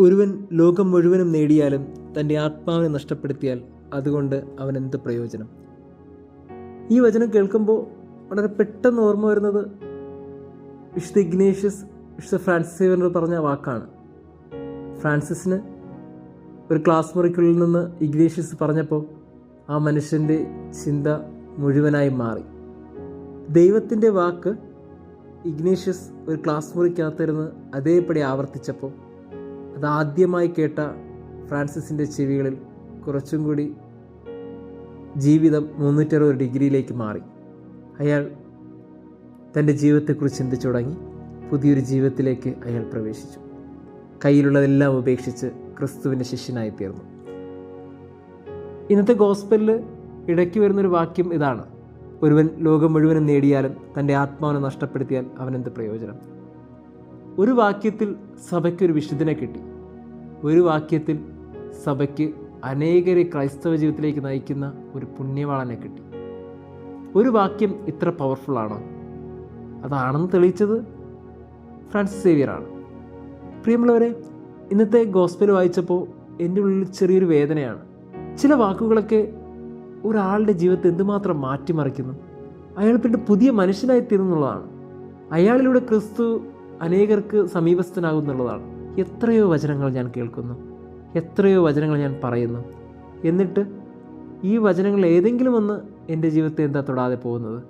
ഒരുവൻ ലോകം മുഴുവനും നേടിയാലും തന്റെ ആത്മാവിനെ നഷ്ടപ്പെടുത്തിയാൽ അതുകൊണ്ട് അവൻ എന്ത് പ്രയോജനം? ഈ വചനം കേൾക്കുമ്പോൾ വളരെ പെട്ടെന്ന് ഓർമ്മ വരുന്നത് വിശുദ്ധ ഇഗ്നേഷ്യസ് വിശുദ്ധ ഫ്രാൻസിസ് സേവനർ പറഞ്ഞ വാക്കാണ്. ഫ്രാൻസിസിന് ഒരു ക്ലാസ് മുറിക്കുള്ളിൽ നിന്ന് ഇഗ്നേഷ്യസ് പറഞ്ഞപ്പോൾ ആ മനുഷ്യന്റെ ചിന്ത മുഴുവനായി മാറി. ദൈവത്തിന്റെ വാക്ക് ഇഗ്നേഷ്യസ് ഒരു ക്ലാസ് മുറിക്കകത്തിരുന്ന് അതേപടി ആവർത്തിച്ചപ്പോൾ അത് ആദ്യമായി കേട്ട ഫ്രാൻസിസിന്റെ ചെവികളിൽ കുറച്ചും കൂടി ജീവിതം മുന്നൂറ്ററുപത് ഡിഗ്രിയിലേക്ക് മാറി. അയാൾ തന്റെ ജീവിതത്തെക്കുറിച്ച് ചിന്തിച്ചു തുടങ്ങി. പുതിയൊരു ജീവിതത്തിലേക്ക് അയാൾ പ്രവേശിച്ചു. കയ്യിലുള്ളതെല്ലാം ഉപേക്ഷിച്ച് ക്രിസ്തുവിന്റെ ശിഷ്യനായി തീർന്നു. ഇന്നത്തെ ഗോസ്പലിൽ ഇടയ്ക്ക് വരുന്നൊരു വാക്യം ഇതാണ്. ഒരുവൻ ലോകം മുഴുവനും നേടിയാലും തന്റെ ആത്മാവിനെ നഷ്ടപ്പെടുത്തിയാൽ അവനെന്ത് പ്രയോജനം? ഒരു വാക്യത്തിൽ സഭയ്ക്കൊരു വിശുദ്ധനെ കിട്ടി. ഒരു വാക്യത്തിൽ സഭയ്ക്ക് അനേകരെ ക്രൈസ്തവ ജീവിതത്തിലേക്ക് നയിക്കുന്ന ഒരു പുണ്യവാളനെ കിട്ടി. ഒരു വാക്യം ഇത്ര പവർഫുള്ളാണോ അതാണെന്ന് തെളിയിച്ചത് ഫ്രാൻസിസ് സേവിയറാണ് പ്രിയമുള്ളവരെ ഇന്നത്തെ ഗോസ്പൽ വായിച്ചപ്പോൾ എന്റെ ഉള്ളിൽ ചെറിയൊരു വേദനയാണ്. ചില വാക്കുകളൊക്കെ ഒരാളുടെ ജീവിതത്തെ എന്തുമാത്രം മാറ്റിമറിക്കുന്നു? അയാൾ പിന്നെ പുതിയ മനുഷ്യനായി തീരുന്നുള്ളതാണ്. അയാളിലൂടെ ക്രിസ്തു അനേകർക്ക് സമീപസ്ഥനാകുന്നുള്ളതാണ്. എത്രയോ വചനങ്ങൾ ഞാൻ കേൾക്കുന്നു. എത്രയോ വചനങ്ങൾ ഞാൻ പറയുന്നു. എന്നിട്ട് ഈ വചനങ്ങൾ ഏതെങ്കിലും ഒന്ന് എന്റെ ജീവിതത്തെ എന്താ തൊടാതെ പോകുന്നത്?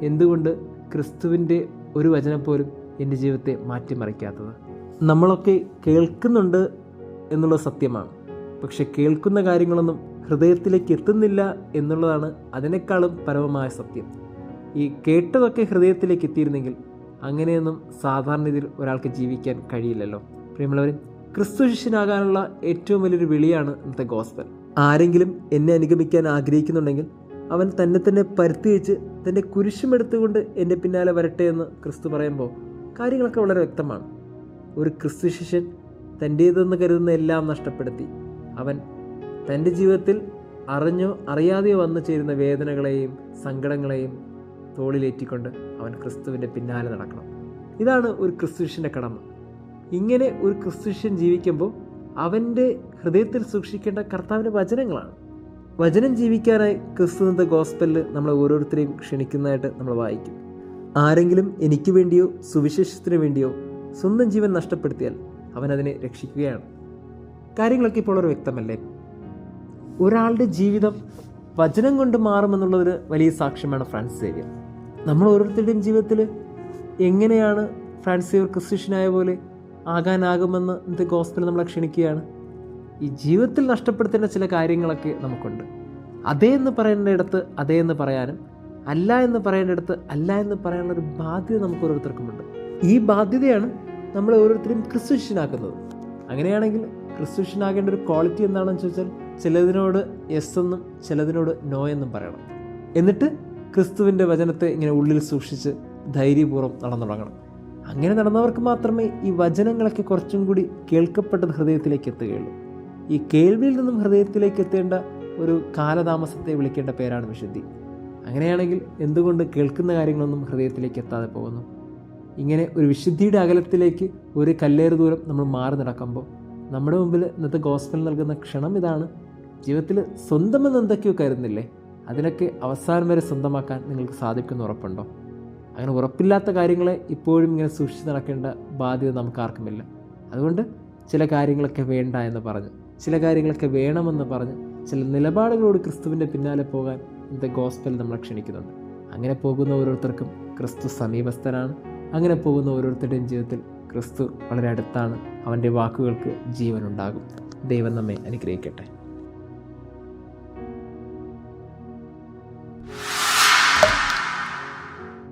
എന്തുകൊണ്ട് ക്രിസ്തുവിന്റെ ഒരു വചനം പോലും എന്റെ ജീവിതത്തെ മാറ്റിമറിക്കാത്തത്? നമ്മളൊക്കെ കേൾക്കുന്നുണ്ട് എന്നുള്ളത് സത്യമാണ്. പക്ഷെ കേൾക്കുന്ന കാര്യങ്ങളൊന്നും ഹൃദയത്തിലേക്ക് എത്തുന്നില്ല എന്നുള്ളതാണ് അതിനേക്കാളും പരമമായ സത്യം. ഈ കേട്ടതൊക്കെ ഹൃദയത്തിലേക്ക് എത്തിയിരുന്നെങ്കിൽ അങ്ങനെയൊന്നും സാധാരണ രീതിയിൽ ഒരാൾക്ക് ജീവിക്കാൻ കഴിയില്ലല്ലോ. പ്രിയമുള്ളവർ ക്രിസ്തു ശിഷ്യനാകാനുള്ള ഏറ്റവും വലിയൊരു വിളിയാണ് ഇന്നത്തെ ഗോസ്പൽ. ആരെങ്കിലും എന്നെ അനുഗമിക്കാൻ ആഗ്രഹിക്കുന്നുണ്ടെങ്കിൽ അവൻ തന്നെ തന്നെ പരുത്തി വെച്ച് തന്റെ കുരിശുമെടുത്തുകൊണ്ട് എന്റെ പിന്നാലെ വരട്ടെ എന്ന് ക്രിസ്തു പറയുമ്പോൾ കാര്യങ്ങളൊക്കെ വളരെ വ്യക്തമാണ്. ഒരു ക്രിസ്തു ശിഷ്യൻ തന്റേതെന്ന് കരുതുന്ന എല്ലാം നഷ്ടപ്പെടുത്തി. അവൻ തന്റെ ജീവിതത്തിൽ അറിഞ്ഞോ അറിയാതെയോ വന്നു ചേരുന്ന വേദനകളെയും സങ്കടങ്ങളെയും തോളിലേറ്റിക്കൊണ്ട് അവൻ ക്രിസ്തുവിന്റെ പിന്നാലെ നടക്കണം. ഇതാണ് ഒരു ക്രിസ്തുഷ്യന്റെ കടമ. ഇങ്ങനെ ഒരു ക്രിസ്ത്യൻ ജീവിക്കുമ്പോൾ അവന്റെ ഹൃദയത്തിൽ സൂക്ഷിക്കേണ്ട കർത്താവിന്റെ വചനങ്ങളാണ്. വചനം ജീവിക്കാനായി ക്രിസ്തുവിന്റെ ഗോസ്പലിൽ നമ്മളെ ഓരോരുത്തരെയും ക്ഷണിക്കുന്നതായിട്ട് നമ്മൾ വായിക്കും. ആരെങ്കിലും എനിക്ക് വേണ്ടിയോ സുവിശേഷത്തിന് വേണ്ടിയോ സ്വന്തം ജീവൻ നഷ്ടപ്പെടുത്തിയാൽ അവൻ അതിനെ രക്ഷിക്കുകയാണ്. കാര്യങ്ങളൊക്കെ ഇപ്പോൾ ഒരു വ്യക്തമല്ലേ? ഒരാളുടെ ജീവിതം വചനം കൊണ്ട് മാറുമെന്നുള്ളതിന് വലിയ സാക്ഷ്യമാണ് ഫ്രാൻസ് സേവിയർ. നമ്മൾ ഓരോരുത്തരുടെയും ജീവിതത്തിൽ എങ്ങനെയാണ് ഫ്രാൻസ് സേവിയർ ക്രിസ്ത്യനായ പോലെ ആകാനാകുമെന്ന് ഇന്നത്തെ ഗോസ്പൽ നമ്മളെ ക്ഷണിക്കുകയാണ്. ഈ ജീവിതത്തിൽ നഷ്ടപ്പെടുത്തേണ്ട ചില കാര്യങ്ങളൊക്കെ നമുക്കുണ്ട്. അതേ എന്ന് പറയേണ്ടിടത്ത് അതേ എന്ന് പറയാനും അല്ല എന്ന് പറയേണ്ടിടത്ത് അല്ല എന്ന് പറയാനുള്ള ഒരു ബാധ്യത നമുക്ക് ഓരോരുത്തർക്കുമുണ്ട് ഈ ബാധ്യതയാണ് നമ്മളെ ഓരോരുത്തരും ക്രിസ്തുഷ്യനാക്കുന്നത് അങ്ങനെയാണെങ്കിൽ ക്രിസ്തുഷ്യനാകേണ്ട ഒരു ക്വാളിറ്റി എന്താണെന്ന് ചോദിച്ചാൽ ചിലതിനോട് എസ് എന്നും ചിലതിനോട് നോ എന്നും പറയണം. എന്നിട്ട് ക്രിസ്തുവിന്റെ വചനത്തെ ഇങ്ങനെ ഉള്ളിൽ സൂക്ഷിച്ച് ധൈര്യപൂർവം നടന്നു തുടങ്ങണം അങ്ങനെ നടന്നവർക്ക് മാത്രമേ ഈ വചനങ്ങളൊക്കെ കുറച്ചും കൂടി കേൾക്കപ്പെട്ടത് ഹൃദയത്തിലേക്ക് എത്തുകയുള്ളൂ. ഈ കേൾവിയിൽ നിന്നും ഹൃദയത്തിലേക്ക് എത്തേണ്ട ഒരു കാലതാമസത്തെ വിളിക്കേണ്ട പേരാണ് വിശുദ്ധി. അങ്ങനെയാണെങ്കിൽ എന്തുകൊണ്ട് കേൾക്കുന്ന കാര്യങ്ങളൊന്നും ഹൃദയത്തിലേക്ക് എത്താതെ പോകുന്നു? ഇങ്ങനെ ഒരു വിശുദ്ധിയുടെ അകലത്തിലേക്ക് ഒരു കല്ലേറ് ദൂരം നമ്മൾ മാറി നടക്കുമ്പോൾ നമ്മുടെ മുമ്പിൽ ഇന്നത്തെ ഗോസ്പൽ നൽകുന്ന ക്ഷണം ഇതാണ്. ജീവിതത്തിൽ സ്വന്തമെന്ന് എന്തൊക്കെയോ കരുതുന്നില്ലേ? അതിനൊക്കെ അവസാനം വരെ സ്വന്തമാക്കാൻ നിങ്ങൾക്ക് സാധിക്കുമെന്ന് ഉറപ്പുണ്ടോ? അങ്ങനെ ഉറപ്പില്ലാത്ത കാര്യങ്ങളെ ഇപ്പോഴും ഇങ്ങനെ സൂക്ഷിച്ച് നടക്കേണ്ട ബാധ്യത നമുക്ക് ആർക്കുമില്ല അതുകൊണ്ട് ചില കാര്യങ്ങളൊക്കെ വേണ്ട എന്ന് പറഞ്ഞ് ചില കാര്യങ്ങളൊക്കെ വേണമെന്ന് പറഞ്ഞ് ചില നിലപാടുകളോട് ക്രിസ്തുവിന്റെ പിന്നാലെ പോകാൻ ഇന്നത്തെ ഗോസ്പൽ നമ്മളെ ക്ഷണിക്കുന്നുണ്ട്. അങ്ങനെ പോകുന്ന ഓരോരുത്തർക്കും ക്രിസ്തു സമീപസ്ഥനാണ്. അങ്ങനെ പോകുന്ന ഓരോരുത്തരുടെയും ജീവിതത്തിൽ ക്രിസ്തു വളരെ അടുത്താണ്. അവന്റെ വാക്കുകൾക്ക് ജീവനുണ്ടാകും. ദൈവം നമ്മെ അനുഗ്രഹിക്കട്ടെ.